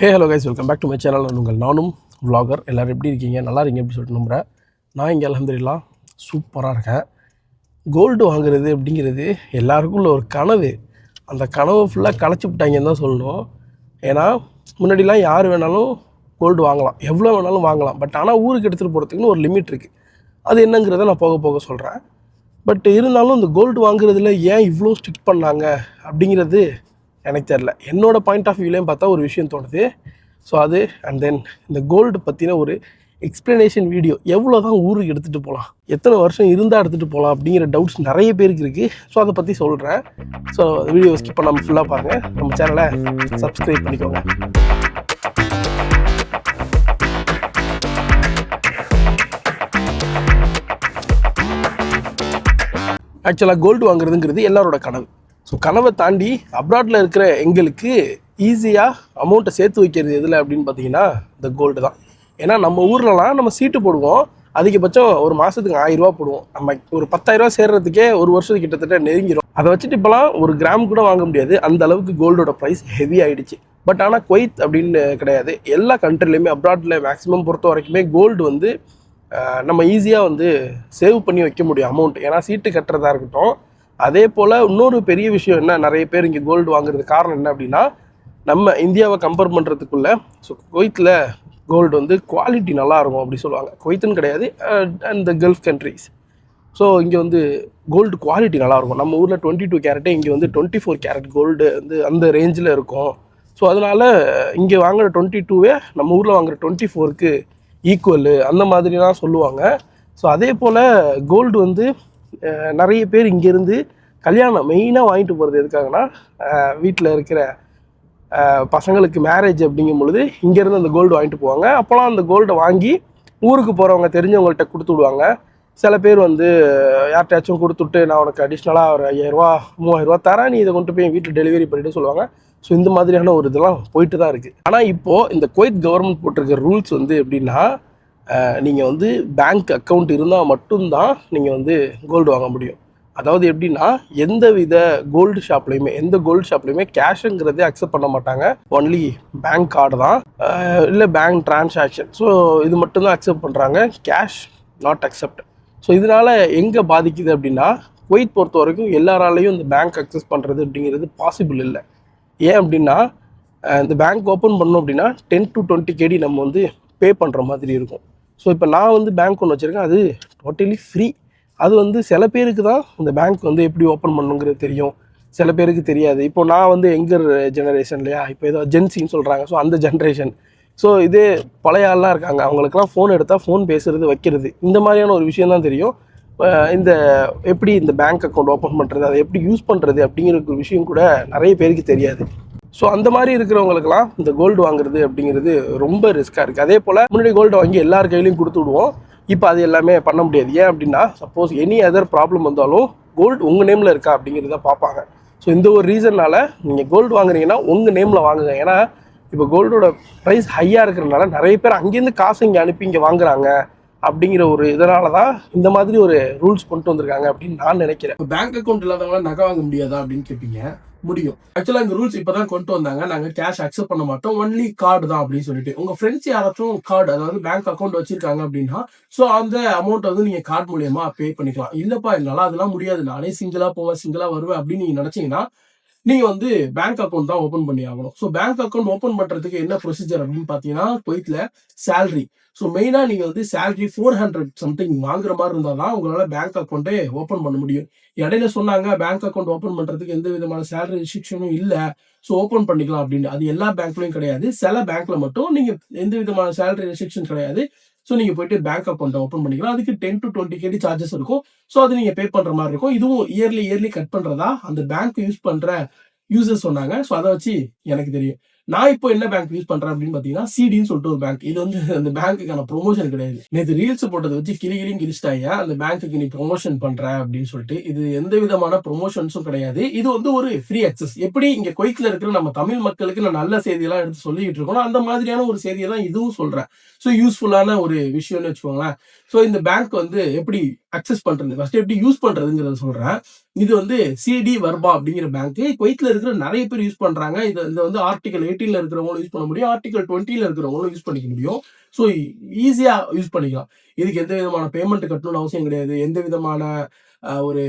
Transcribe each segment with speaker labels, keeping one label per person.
Speaker 1: Hey hello guys welcome back to my channel உங்கள் நானும் vlogger எல்லோரும் எப்படி இருக்கீங்க? நல்லா இருக்கீங்க எப்படி சொல்லிட்டு நம்புகிறேன் நான் இங்கே அலமதுல்லா சூப்பராக இருக்கேன். கோல்டு வாங்குறது அப்படிங்கிறது எல்லாருக்கும் உள்ள ஒரு கனவு. அந்த கனவு ஃபுல்லாக களைச்சி விட்டாங்கன்னு தான் சொல்லணும். ஏன்னா முன்னாடிலாம் யார் வேணாலும் கோல்டு வாங்கலாம். எவ்வளோ வேணாலும் வாங்கலாம். பட் ஆனால் ஊருக்கு எடுத்துகிட்டு போகிறதுக்குன்னு ஒரு லிமிட் இருக்குது அது என்னங்கிறத நான் போக போக சொல்கிறேன் பட் இருந்தாலும் இந்த கோல்டு வாங்குறதுல ஏன் இவ்வளோ ஸ்டிக் பண்ணாங்க அப்படிங்கிறது எனக்கு தெரில என்னோடய பாயிண்ட் ஆஃப் வியூலேயும் பார்த்தா ஒரு விஷயம் தோணுது. ஸோ அது அண்ட் தென் இந்த கோல்டு பற்றின ஒரு எக்ஸ்ப்ளனேஷன் வீடியோ எவ்வளோ தான் ஊருக்கு எடுத்துகிட்டு போகலாம் எத்தனை வருஷம் இருந்தால் எடுத்துகிட்டு போகலாம் அப்படிங்கிற டவுட்ஸ் நிறைய பேருக்கு இருக்குது ஸோ அதை பற்றி சொல்கிறேன் ஸோ வீடியோ ஸ்கிப் பண்ணாமல் ஃபுல்லாக பாருங்கள் நம்ம சேனலை சப்ஸ்கிரைப் பண்ணிக்கோங்க. ஆக்சுவலாக கோல்டு வாங்குறதுங்கிறது எல்லாரோட கனவு. ஸோ கனவை தாண்டி அப்ராட்டில் இருக்கிற எங்களுக்கு ஈஸியாக அமௌண்ட்டை சேர்த்து வைக்கிறது எதில் அப்படின்னு பார்த்தீங்கன்னா இந்த கோல்டு தான். ஏன்னா நம்ம ஊர்லலாம் நம்ம சீட்டு போடுவோம். அதிகபட்சம் ஒரு மாதத்துக்கு ஆயிரரூபா போடுவோம். நம்ம ஒரு பத்தாயிரரூபா சேர்றதுக்கே ஒரு வருஷத்துக்கு கிட்டத்தட்ட நெருங்கிடும் அதை வச்சுட்டு இப்போலாம் ஒரு கிராம் கூட வாங்க முடியாது. அந்த அளவுக்கு கோல்டோட ப்ரைஸ் ஹெவி ஆகிடுச்சு பட் ஆனால் குவைத் அப்படின்னு கிடையாது. எல்லா கண்ட்ரிலையுமே அப்ராட்டில் மேக்ஸிமம் பொறுத்த வரைக்குமே கோல்டு வந்து நம்ம ஈஸியாக வந்து சேவ் பண்ணி வைக்க முடியும் அமௌண்ட் ஏன்னா சீட்டு கட்டுறதா இருக்கட்டும் அதே போல் இன்னொரு பெரிய விஷயம் என்ன? நிறைய பேர் இங்கே கோல்டு வாங்குறது காரணம் என்ன அப்படின்னா நம்ம இந்தியாவை கம்பேர் பண்ணுறதுக்குள்ள ஸோ குவைத்தில் கோல்டு வந்து குவாலிட்டி நல்லா இருக்கும் அப்படி சொல்லுவாங்க. குவைத்துன்னு கிடையாது and the Gulf countries so இங்கே வந்து கோல்டு குவாலிட்டி நல்லாயிருக்கும் நம்ம ஊரில் டுவெண்ட்டி டூ கேரட்டே இங்கே வந்து டுவெண்ட்டி ஃபோர் கேரட் கோல்டு வந்து அந்த ரேஞ்சில் இருக்கும். ஸோ அதனால் இங்கே வாங்குகிற டுவெண்ட்டி டூவே நம்ம ஊரில் வாங்குகிற டுவெண்ட்டி ஃபோருக்கு ஈக்குவலு அந்த மாதிரிலாம் சொல்லுவாங்க. ஸோ அதே போல் கோல்டு வந்து நிறைய பேர் இங்கேருந்து கல்யாணம் மெயினாக வாங்கிட்டு போகிறது எதுக்காகனா வீட்டில் இருக்கிற பசங்களுக்கு மேரேஜ் அப்படிங்கும் பொழுது இங்கேருந்து அந்த கோல்டு வாங்கிட்டு போவாங்க. அப்போலாம் அந்த கோல்டை வாங்கி ஊருக்கு போகிறவங்க தெரிஞ்சவங்கள்ட்ட கொடுத்து விடுவாங்க. சில பேர் வந்து யார்கிட்டயாச்சும் கொடுத்துட்டு நான் உனக்கு அடிஷ்னலாக ஒரு ஐயாயிரரூவா மூவாயிரரூவா தரேன் நீ இதை கொண்டு போய் வீட்டில் டெலிவரி பண்ணிட்டு சொல்லுவாங்க. ஸோ இந்த மாதிரியான ஒரு இதெல்லாம் போயிட்டு தான் இருக்குது ஆனால் இப்போது இந்த குவைத் கவர்மெண்ட் போட்டிருக்க ரூல்ஸ் வந்து எப்படின்னா நீங்கள் வந்து பேங்க் அக்கௌண்ட் இருந்தால் மட்டும்தான் நீங்கள் வந்து கோல்டு வாங்க முடியும். அதாவது எப்படின்னா எந்த வித கோல்டு ஷாப்லையுமே எந்த கோல்டு ஷாப்லையுமே கேஷுங்கிறதே அக்செப்ட் பண்ண மாட்டாங்க. ஒன்லி பேங்க் கார்டு தான். இல்லை பேங்க் டிரான்சாக்ஷன் ஸோ இது மட்டும்தான் அக்செப்ட் பண்ணுறாங்க கேஷ் நாட் அக்செப்ட் ஸோ இதனால் எங்கே பாதிக்குது அப்படின்னா குவைத் பொறுத்த வரைக்கும் எல்லாராலையும் இந்த பேங்க் அக்சஸ் பண்ணுறது அப்படிங்கிறது பாசிபிள் இல்லை. ஏன் அப்படின்னா இந்த பேங்க் ஓப்பன் பண்ணோம் அப்படின்னா டென் டு டுவெண்ட்டி கேடி நம்ம வந்து பே பண்ணுற மாதிரி இருக்கும். ஸோ இப்போ நான் வந்து பேங்க் ஒன்று வச்சுருக்கேன். அது டோட்டலி ஃப்ரீ அது வந்து சில பேருக்கு தான் இந்த பேங்க் வந்து எப்படி ஓப்பன் பண்ணுங்கிறது தெரியும். சில பேருக்கு தெரியாது. இப்போ நான் வந்து எங்கர் ஜெனரேஷன் இல்லையா? இப்போ ஏதோ ஜென்சின்னு சொல்கிறாங்க ஸோ அந்த ஜென்ரேஷன் ஸோ இதே பழைய ஆள்லாம் இருக்காங்க. அவங்களுக்குலாம் ஃபோன் எடுத்தால் ஃபோன் பேசுறது வைக்கிறது. இந்த மாதிரியான ஒரு விஷயம் தான் தெரியும். இந்த எப்படி இந்த பேங்க் அக்கௌண்ட் ஓப்பன் பண்ணுறது அதை எப்படி யூஸ் பண்ணுறது அப்படிங்கிற ஒரு விஷயம் கூட நிறைய பேருக்கு தெரியாது. ஸோ அந்த மாதிரி இருக்கிறவங்களுக்குலாம் இந்த கோல்டு வாங்குறது அப்படிங்கிறது ரொம்ப ரிஸ்க்காக இருக்குது அதே போல் முன்னாடி கோல்டு வாங்கி எல்லார் கையிலையும் கொடுத்து விடுவோம். இப்போ அது எல்லாமே பண்ண முடியாது. ஏன் அப்படின்னா சப்போஸ் எனி அதர் ப்ராப்ளம் வந்தாலும் கோல்டு உங்கள் நேமில் இருக்கா அப்படிங்கிறத பார்ப்பாங்க. ஸோ இந்த ஒரு ரீசன்னால் நீங்கள் கோல்டு வாங்குறீங்கன்னா உங்கள் நேமில் வாங்குங்க. ஏன்னா இப்போ கோல்டோட ப்ரைஸ் ஹையாக இருக்கிறனால நிறைய பேர் அங்கேருந்து காசு இங்கே அனுப்பி இங்கே வாங்குறாங்க. அப்படிங்கிற ஒரு இதனால தான் இந்த மாதிரி ஒரு ரூல்ஸ் கொண்டு வந்திருக்காங்க அப்படின்னு நான் நினைக்கிறேன். பேங்க் அக்கௌண்ட் இல்லாதவங்களாம் நகை வாங்க முடியாதா அப்படின்னு கேட்பீங்க முடியும். ஆக்சுவலாக இந்த ரூல்ஸ் இப்போ தான் கொண்டு வந்தாங்க. நாங்கள் கேஷ் அக்செப்ட் பண்ண மாட்டோம். ஒன்லி கார்டு தான் அப்படின்னு சொல்லிட்டு. உங்கள் ஃப்ரெண்ட்ஸ் யாராச்சும் கார்டு அதாவது பேங்க் அக்கௌண்ட் வச்சிருக்காங்க அப்படின்னா ஸோ அந்த அமௌண்ட் வந்து நீங்கள் கார்டு மூலியமா பே பண்ணிக்கலாம். இல்லைப்பா என்னால் அதெல்லாம் முடியாது. நானே சிங்கிளாக போவேன் சிங்கிளாக வருவேன் அப்படின்னு நீங்கள் நினச்சிங்கன்னா நீங்க வந்து பேங்க் அக்கௌண்ட் தான் ஓபன் பண்ணி ஆகணும். ஸோ பேங்க் அக்கௌண்ட் ஓபன் பண்றதுக்கு என்ன ப்ரொசீஜர் அப்படின்னு பாத்தீங்கன்னா குவைத்ல சேலரி ஸோ மெயினா நீங்க வந்து சேலரி ஃபோர் ஹண்ட்ரட் சம்திங் வாங்குற மாதிரி இருந்தால் தான் உங்களால பேங்க் அக்கௌண்ட்டே ஓபன் பண்ண முடியும். இடையில சொன்னாங்க பேங்க் அக்கௌண்ட் ஓபன் பண்றதுக்கு எந்த விதமான சேலரி ரெஸ்ட்ரிக்ஷனும் இல்லை. ஸோ ஓபன் பண்ணிக்கலாம் அப்படின்னு அது எல்லா பேங்க்லயும் கிடையாது. சில பேங்க்ல மட்டும் நீங்க எந்த விதமான சேலரி ரெஸ்ட்ரிக்ஷன் கிடையாது. ஸோ நீங்கள் போயிட்டு பேங்க் அக்கௌண்ட் ஓப்பன் பண்ணிக்கலாம். அதுக்கு ten to twenty KD charges இருக்கும். ஸோ அது நீங்கள் பே பண்ணுற மாதிரி இருக்கும். இதுவும் இயர்லி இயர்லி கட் பண்ணுறதா அந்த பேங்க் யூஸ் பண்ணுற யூசர்ஸ் சொன்னாங்க. ஸோ அதை வச்சு எனக்கு தெரியும். நான் இப்போ என்ன பேங்க் யூஸ் பண்றேன் அப்படின்னு பாத்தீங்கன்னா சிடின்னு சொல்லிட்டு ஒரு பேங்க் இது வந்து அந்த பேங்க்குக்கான ப்ரொமோஷன் கிடையாது. நேற்று ரீல்ஸ் போட்டதை வச்சு கிளி கிளியும் கிழிச்சிட்டாங்க அந்த பேங்க்குக்கு நீ ப்ரொமோஷன் பண்ற அப்படின்னு சொல்லிட்டு இது எந்த விதமான ப்ரொமோஷன்ஸும் கிடையாது. இது வந்து ஒரு ஃப்ரீ அக்சஸ் எப்படி இங்க குவைத்ல இருக்கிற நம்ம தமிழ் மக்களுக்கு நான் நல்ல செய்தியெல்லாம் எடுத்து சொல்லிட்டு இருக்கோம் அந்த மாதிரியான ஒரு செய்தியை தான் இதுவும் சொல்றேன். ஸோ யூஸ்ஃபுல்லான ஒரு விஷயம்னு வச்சுக்கோங்களேன். ஸோ இந்த பேங்க் வந்து எப்படி அக்சஸ் பண்றது. ஃபர்ஸ்ட் எப்படி யூஸ் பண்றதுங்கிறத சொல்றேன். இது வந்து சிடி வர்பா அப்படிங்கிற பேங்க் குவைத்தில் இருக்கிற நிறைய பேர் யூஸ் பண்றாங்க. இது இது வந்து ஆர்டிகல் எயிட்டீன்ல இருக்கிறவங்களும் யூஸ் பண்ண முடியும். ஆர்டிகல் டுவெண்ட்டில இருக்கிறவங்களும் யூஸ் பண்ணிக்க முடியும். ஸோ ஈஸியா யூஸ் பண்ணிக்கலாம். இதுக்கு எந்த விதமான பேமெண்ட் கட்டணும்னு அவசியம் கிடையாது. எந்த விதமான ஒரு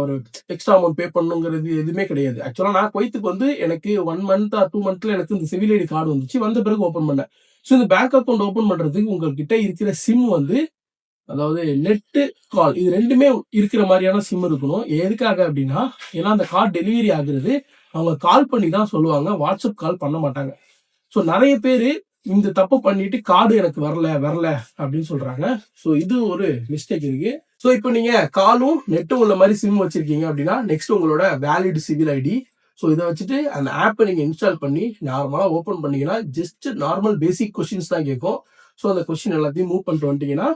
Speaker 1: ஒரு எக்ஸ்ட்ரா அமௌண்ட் பே பண்ணணுங்கிறது எதுவுமே கிடையாது. ஆக்சுவலாக நான் குவைத்துக்கு வந்து எனக்கு ஒன் மந்த் ஆர் டூ மந்த்ல எனக்கு இந்த சிவில் ஐடி கார்டு வந்துச்சு. வந்த பிறகு ஓப்பன் பண்ணேன். ஸோ இந்த பேங்க் அக்கௌண்ட் ஓப்பன் பண்ணுறதுக்கு உங்கள்கிட்ட இருக்கிற சிம் வந்து அதாவது நெட்டு கால் இது ரெண்டுமே இருக்கிற மாதிரியான சிம் இருக்கணும். எதுக்காக அப்படின்னா ஏன்னா அந்த கார்டு டெலிவரி ஆகுறது அவங்க கால் பண்ணி தான் சொல்லுவாங்க. வாட்ஸ்அப் கால் பண்ண மாட்டாங்க. ஸோ நிறைய பேர் இந்த தப்பு பண்ணிட்டு கார்டு எனக்கு வரல வரல அப்படின்னு சொல்றாங்க. ஸோ இது ஒரு மிஸ்டேக் இருக்கு. ஸோ இப்போ நீங்க காலும் நெட்டும் உள்ள மாதிரி சிம் வச்சிருக்கீங்க அப்படின்னா நெக்ஸ்ட் உங்களோட வேலிட் சிவில் ஐடி ஸோ இதை வச்சுட்டு அந்த ஆப்பை நீங்க இன்ஸ்டால் பண்ணி நார்மலாக ஓப்பன் பண்ணீங்கன்னா ஜஸ்ட் நார்மல் பேசிக் கொஸ்டின்ஸ் தான் கேட்கும். ஸோ அந்த கொஸ்டின் எல்லாத்தையும் மூவ் பண்ணிட்டு வந்துட்டீங்கன்னா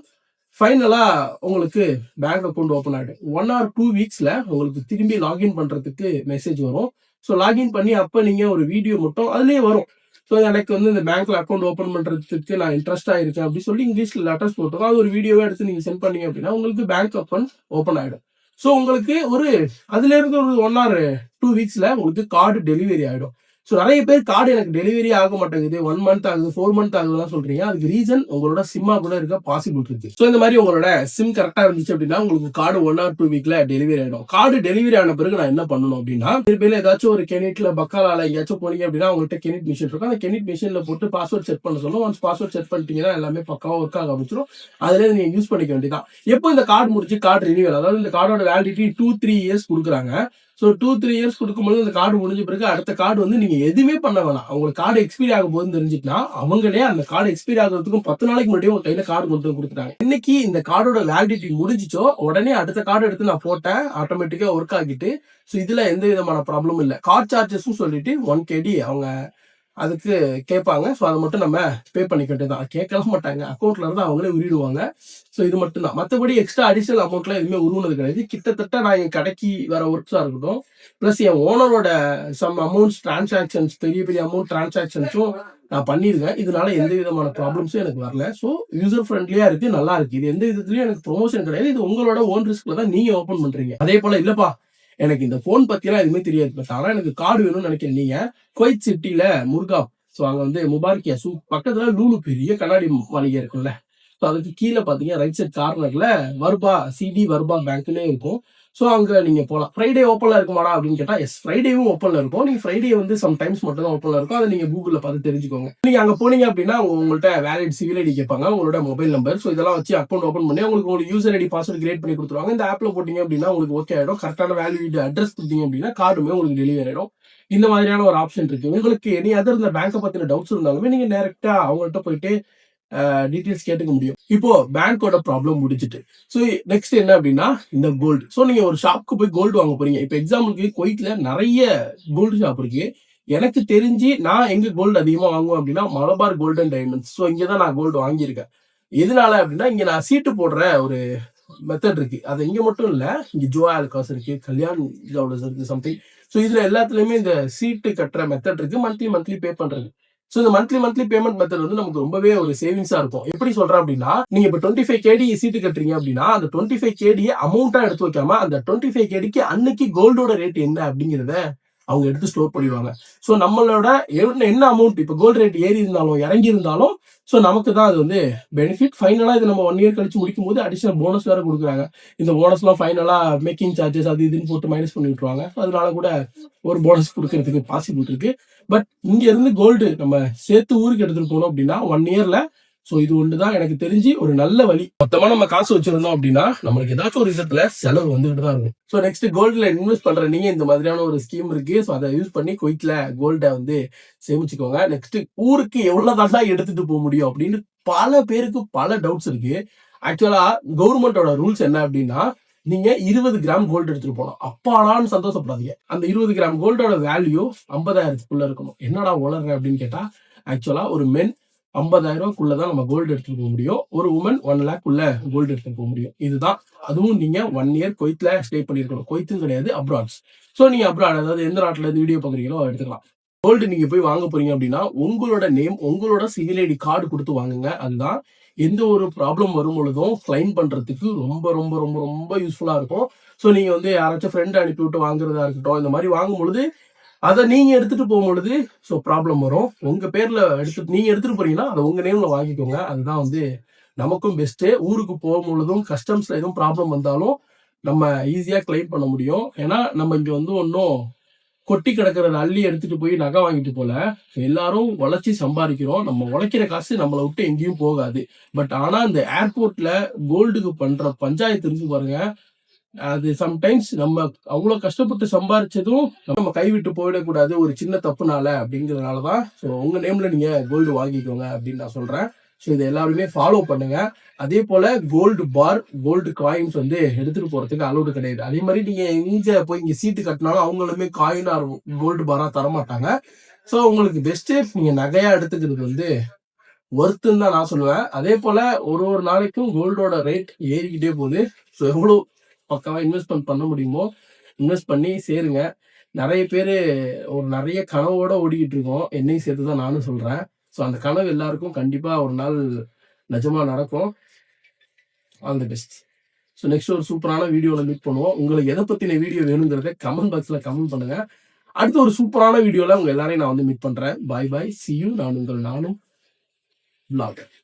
Speaker 1: ஃபைனலாக உங்களுக்கு பேங்க் அக்கௌண்ட் ஓப்பன் ஆகிடும் ஒன் ஆர் டூ வீக்ஸில் உங்களுக்கு திரும்பி லாகின் பண்ணுறதுக்கு மெசேஜ் வரும். ஸோ லாகின் பண்ணி அப்போ நீங்கள் ஒரு வீடியோ மட்டும் அதுலேயே வரும். ஸோ எனக்கு வந்து இந்த பேங்க்ல அக்கௌண்ட் ஓப்பன் பண்ணுறதுக்கு நான் இன்ட்ரெஸ்டா இருக்கேன் அப்படின்னு சொல்லி இங்கிலீஷில் லெட்டர்ஸ் போட்டுருக்கோம். அது ஒரு வீடியோவே எடுத்து நீங்கள் சென்ட் பண்ணீங்க அப்படின்னா உங்களுக்கு பேங்க் அக்கௌண்ட் ஓப்பன் ஆகிடும் ஸோ உங்களுக்கு ஒரு அதுலேருந்து ஒரு ஒன் ஆர் டூ வீக்ஸில் உங்களுக்கு கார்டு டெலிவரி ஆகிடும் ஸோ நிறைய பேர் கார்டு எனக்கு டெலிவரி ஆக மாட்டேங்குது ஒன் மந்த் ஆகுது ஃபோர் மந்த் ஆகுதுலாம் சொல்றீங்க. அதுக்கு ரீசன் உங்களோட சிம்மா கூட இருக்க? பாசிபிள் இருக்கு. ஸோ இந்த மாதிரி உங்களோட சிம் கரெக்டாக இருந்துச்சு அப்படின்னா உங்களுக்கு கார்டு ஒன் ஆர் டூ வீக்ல டெலிவரி ஆகிடும் கார்டு டெலிவரி ஆன பிறகு நான் என்ன பண்ணணும் அப்படின்னா திருப்பியில் ஏதாச்சும் ஒரு கெனிட்ல பக்காலால எங்கேயாச்சும் போனீங்க அப்படின்னா உங்கள்கிட்ட கெனிட் மிஷின் இருக்கும். அந்த கெனிட் மிஷினில் போட்டு பாஸ்வேர்ட் செட் பண்ண சொல்லும். ஒன்ஸ் பாஸ்வேர்ட் செட் பண்ணிட்டீங்கன்னா எல்லாமே பக்காவாக ஒர்க் ஆக ஆரம்பிச்சிடும் அதுல நீங்க யூஸ் பண்ணிக்க வேண்டியதான் எப்போ இந்த கார்டு முடிச்சு கார்டு ரினியூவல் அதாவது இந்த கார்டோட வேலிடிட்டி டூ த்ரீ இயர்ஸ் கொடுக்குறாங்க. ஸோ டூ த்ரீ இயர்ஸ் கொடுக்கும்போது அந்த கார்டு முடிஞ்ச பிறகு அடுத்த கார்டு வந்து நீங்கள் எதுவுமே பண்ண வேணாம். அவங்களுக்கு கார்டு எக்ஸ்பீரி ஆகும் போது தெரிஞ்சுட்டுனா அவங்களே அந்த கார்டு எக்ஸ்பீரி ஆகிறதுக்கும் பத்து நாளைக்கு முன்னாடியே உங்க கையில் கார்டு கொண்டு வந்து கொடுத்துட்டாங்க. இன்னைக்கு இந்த கார்டோட வேலிடிட்டி முடிஞ்சிச்சோ உடனே அடுத்த கார்டு எடுத்து நான் போட்டேன் ஆட்டோமேட்டிக்காக ஒர்க் ஆகிட்டு. ஸோ இதில் எந்த விதமான ப்ராப்ளமும் இல்லை. கார்டு சார்ஜஸும் சொல்லிட்டு ஒன் கேடி அவங்க அதுக்கு கேட்பாங்க ஸோ அதை மட்டும் நம்ம பே பண்ணிக்கிட்டு தான் கேட்கலாம் மாட்டாங்க அக்கௌண்ட்ல இருந்து அவங்களே உருவிடுவாங்க. ஸோ இது மட்டும் தான் மற்றபடி எக்ஸ்ட்ரா அடிஷனல் அமௌண்ட்லாம் எதுவுமே உருவனது கிடையாது. கிட்டத்தட்ட நான் என் கடைக்கு வர ஒர்க்ஸாக இருக்கட்டும். ப்ளஸ் என் ஓனரோட சம் அமௌண்ட்ஸ் டிரான்சாக்ஷன்ஸ் பெரிய பெரிய அமௌண்ட் டிரான்சாக்ஷன்ஸும் நான் பண்ணியிருக்கேன். இதனால எந்த விதமான ப்ராப்ளம்ஸும் எனக்கு வரல. ஸோ யூசர் ஃப்ரெண்ட்லியா இருக்கு நல்லா இருக்கு. இது எந்த விதத்துலயும் எனக்கு ப்ரொமோஷன் கிடையாது. இது உங்களோட ஓன் ரிஸ்க்ல தான் நீங்க ஓப்பன் பண்றீங்க. அதே போல இல்லப்பா எனக்கு இந்த ஃபோன் பத்திலாம் எதுவுமே தெரியாது. பட் ஆனா எனக்கு கார்டு வேணும்னு நினைக்கிறேன். நீங்க குவைத் சிட்டில முர்கா ஸோ அங்க வந்து முபார்கியா சூ பக்கத்துல லூலு பெரிய கண்ணாடி மாளிகை இருக்கும்ல. ஸோ அதுக்கு கீழே பார்த்தீங்கன்னா ரைட் சைட் கார்னர்ல வர்பா சிடி வர்பா பேங்க்னே இருக்கும். ஸோ அங்கே நீங்கள் போகலாம் ஃப்ரைடே ஓப்பனில் இருக்குமாடா அப்படின்னு கேட்டால் எஸ் ஃப்ரைடேவும் ஓப்பனில் இருக்கும். நீங்கள் ஃப்ரைடே வந்து சம் டைம்ஸ் மட்டும் தான் ஓப்பனில் இருக்கும். அதை நீங்கள் கூகுளில் பார்த்து தெரிஞ்சுக்கோங்க. நீங்கள் அங்கே போனீங்க அப்படின்னா அவங்க உங்கள்ட்ட வேலிட் சிவில் ஐடி கேட்பாங்க. உங்களோட மொபைல் நம்பர் ஸோ இதெல்லாம் வச்சு அக்கௌண்ட் ஓப்பன் பண்ணி உங்களுக்கு உங்களுக்கு யூசர் ஐடி பாஸ்வேர்ட் கிரியேட் பண்ணி கொடுத்துருவாங்க. இந்த ஆப்பில் போட்டிங்க அப்படின்னா உங்களுக்கு ஓகே ஆயிடும். கரெக்டான வேலிட் அட்ரஸ் கொடுத்தீங்க அப்படின்னா கார்டுமே உங்களுக்கு டெலிவரி ஆகிடும் இந்த மாதிரியான ஒரு ஆப்ஷன் இருக்குது உங்களுக்கு எனி அதர் இந்த பேங்க்கை பற்றின டவுட்ஸ் இருந்தாலுமே நீங்கள் டேரெக்டாக அவங்கள்ட்ட போயிட்டு டீட்டெயில்ஸ் கேட்டுக்க முடியும். இப்போ பேங்கோட ப்ராப்ளம் முடிச்சுட்டு ஸோ நெக்ஸ்ட் என்ன அப்படின்னா இந்த கோல்டு ஸோ நீங்க ஒரு ஷாப்க்கு போய் கோல்டு வாங்க போறீங்க. இப்போ எக்ஸாம்பிளுக்கு குவைட்ல நிறைய கோல்டு ஷாப் இருக்கு. எனக்கு தெரிஞ்சு நான் எங்க கோல்டு அதிகமாக வாங்குவேன் அப்படின்னா மலபார் கோல்டன் டைமண்ட்ஸ் ஸோ இங்கே தான் நான் கோல்டு வாங்கியிருக்கேன். எதனால அப்படின்னா இங்கே நான் சீட்டு போடுற ஒரு மெத்தட் இருக்கு. அது இங்கே மட்டும் இல்லை இங்கே ஜுவா ஆல்காஸ் இருக்கு கல்யாண் ஜவுளஸ் இருக்கு சம்திங் ஸோ இதுல எல்லாத்துலயுமே இந்த சீட்டு கட்டுற மெத்தட் இருக்கு. மந்த்லி மந்த்லி பே பண்றது. ஸோ இந்த மந்த்லி மந்த்லி பேமெண்ட் மெத்தட் வந்து நமக்கு ரொம்பவே ஒரு சேவிங்ஸாக இருக்கும். எப்படி சொல்றேன் அப்படின்னா நீங்க இப்போ டுவெண்ட்டி ஃபைவ் கேடி சீட்டு கட்டுறீங்க அப்படின்னா அந்த டுவெண்ட்டி ஃபைவ் கேடியை அமௌண்ட்டா எடுத்து வைக்காம அந்த டுவெண்ட்டி ஃபைவ் கேடிக்கு அன்னைக்கு கோல்டோட ரேட் என்ன அப்படிங்கிறத அவங்க எடுத்து ஸ்டோர் பண்ணிடுவாங்க. ஸோ நம்மளோட என்ன என்ன அமௌண்ட் இப்போ கோல்டு ரேட் ஏறி இருந்தாலும் இறங்கி இருந்தாலும் ஸோ நமக்கு தான் அது வந்து பெனிஃபிட் ஃபைனலாக இது நம்ம ஒன் இயர் கழிச்சு முடிக்கும் போது அடிஷனல் போனஸ் வேறு கொடுக்குறாங்க. இந்த போனஸ்லாம் ஃபைனலாக மேக்கிங் சார்ஜஸ் அது இதுன்னு போட்டு மைனஸ் பண்ணி விட்டுருவாங்க. அதனால கூட ஒரு போனஸ் கொடுக்கறதுக்கு பாசிபிள் இருக்கு. பட் இங்கேருந்து கோல்டு நம்ம சேர்த்து ஊருக்கு எடுத்துகிட்டு போனோம் அப்படின்னா ஒன் இயரில் ஸோ இது ஒன்று தான் எனக்கு தெரிஞ்சு ஒரு நல்ல வழி. மொத்தமா நம்ம காசு வச்சிருந்தோம் அப்படின்னா நம்மளுக்கு ஏதாச்சும் ஒரு விஷயத்துல செலவு வந்துகிட்டு தான் இருக்கும். ஸோ நெக்ஸ்ட் கோல்டுல இன்வெஸ்ட் பண்ற நீங்க இந்த மாதிரியான ஒரு ஸ்கீம் இருக்கு. ஸோ அதை யூஸ் பண்ணி குயிக்ல கோல்டை வந்து சேமிச்சுக்கோங்க. நெக்ஸ்ட் ஊருக்கு எவ்வளவுதான் தான் எடுத்துட்டு போக முடியும் அப்படின்னு பல பேருக்கு பல டவுட்ஸ் இருக்கு. ஆக்சுவலா கவர்மெண்டோட ரூல்ஸ் என்ன அப்படின்னா நீங்க இருபது கிராம் கோல்டு எடுத்துட்டு போகலாம். அப்பாடான்னு சந்தோஷப்படாதீங்க. அந்த இருபது கிராம் கோல்டோட வேல்யூ ஐம்பதாயிரத்துக்குள்ள இருக்கணும். என்னடா உளர்ற அப்படின்னு கேட்டா ஆக்சுவலா ஒரு மென் ஐம்பதாயிரம் ரூபாய்க்குள்ள தான் நம்ம கோல்டு எடுத்துட்டு போக முடியும். ஒரு உமன் ஒன் லேக் உள்ள கோல்டு எடுத்துட்டு போக முடியும். இதுதான். அதுவும் நீங்க ஒன் இயர் கொய்த்ல ஸ்டே பண்ணிருக்கணும். கொய்த்தும் கிடையாது அப்ராட்ஸ் ஸோ நீங்க அப்ராட் அதாவது எந்த நாட்டுல இருந்து வீடியோ பாக்குறீங்களோ எடுத்துக்கலாம். கோல்டு நீங்க போய் வாங்க போறீங்க அப்படின்னா உங்களோட நேம் உங்களோட சிவில் ஐடி கார்டு கொடுத்து வாங்குங்க. அதுதான் எந்த ஒரு ப்ராப்ளம் வரும் பொழுதும் கிளைம் பண்றதுக்கு ரொம்ப ரொம்ப ரொம்ப ரொம்ப யூஸ்ஃபுல்லா இருக்கும். ஸோ நீங்க வந்து யாராச்சும் ஃப்ரெண்ட் அனுப்பி விட்டு வாங்குறதா இருக்கட்டும் இந்த மாதிரி வாங்கும் பொழுது அதை நீங்க எடுத்துட்டு போகும் பொழுது ஸோ ப்ராப்ளம் வரும். உங்க பேர்ல எடுத்து நீங்க எடுத்துட்டு போறீங்கன்னா அதை உங்க நேம்ல வாங்கிக்கோங்க. அதுதான் வந்து நமக்கும் பெஸ்ட்டு ஊருக்கு போகும்பொழுதும் கஸ்டம்ஸில் கஸ்டம்ஸ்ல எதுவும் ப்ராப்ளம் வந்தாலும் நம்ம ஈஸியாக கிளைம் பண்ண முடியும். ஏன்னா நம்ம இங்க வந்து ஒன்றும் கொட்டி கிடக்கிறத அள்ளி எடுத்துட்டு போய் நகை வாங்கிட்டு போல. எல்லாரும் உழைச்சி சம்பாதிக்கிறோம். நம்ம உழைக்கிற காசு நம்மளை விட்டு எங்கேயும் போகாது. பட் ஆனா இந்த ஏர்போர்ட்ல கோல்டுக்கு பண்ற பஞ்சாயத்து இருக்கு பாருங்க. அது சம்டைம்ஸ் நம்ம அவ்வளோ கஷ்டப்பட்டு சம்பாரிச்சதும் நம்ம கைவிட்டு போயிடக்கூடாது ஒரு சின்ன தப்புனால அப்படிங்கிறதுனால தான். ஸோ உங்கள் நேமில் நீங்கள் கோல்டு வாங்கிக்கோங்க அப்படின்னு நான் சொல்கிறேன் ஸோ இதை எல்லாருமே ஃபாலோ பண்ணுங்க. அதே போல் கோல்டு பார் கோல்டு காயின்ஸ் வந்து எடுத்துகிட்டு போகிறதுக்கு அலோடு கிடையாது. அதே மாதிரி நீங்கள் எங்கே போய் இங்கே சீட்டு கட்டினாலும் அவங்களுமே காயினாக கோல்டு பாராக தரமாட்டாங்க. ஸோ உங்களுக்கு பெஸ்ட்டு நீங்கள் நகையாக எடுத்துக்கிறது வந்து ஒர்த்துன்னு தான் நான் சொல்லுவேன். அதே போல் ஒரு ஒரு நாளைக்கும் கோல்டோட ரேட் ஏறிக்கிட்டே போகுது. ஸோ எவ்வளோ பக்கமாக இன்வெஸ்ட்மெண்ட் பண்ண முடியுமோ இன்வெஸ்ட் பண்ணி சேருங்க. நிறைய பேர் ஒரு நிறைய கனவோட ஓடிக்கிட்டு இருக்கோம். என்னையும் சேர்த்து தான் நானும் சொல்கிறேன் ஸோ அந்த கனவு எல்லாருக்கும் கண்டிப்பாக ஒரு நாள் நிஜமாக நடக்கும். All the best so next ஒரு சூப்பரான வீடியோவில் மீட் பண்ணுவோம். உங்களுக்கு எதை பற்றின வீடியோ வேணுங்கிறத கமெண்ட் பாக்ஸில் கமெண்ட் பண்ணுங்கள் அடுத்த ஒரு சூப்பரான வீடியோவில் உங்கள் எல்லாரையும் நான் வந்து மீட் பண்ணுறேன் பாய் பாய் சி யூ நான் உங்கள் நானும் vlogger.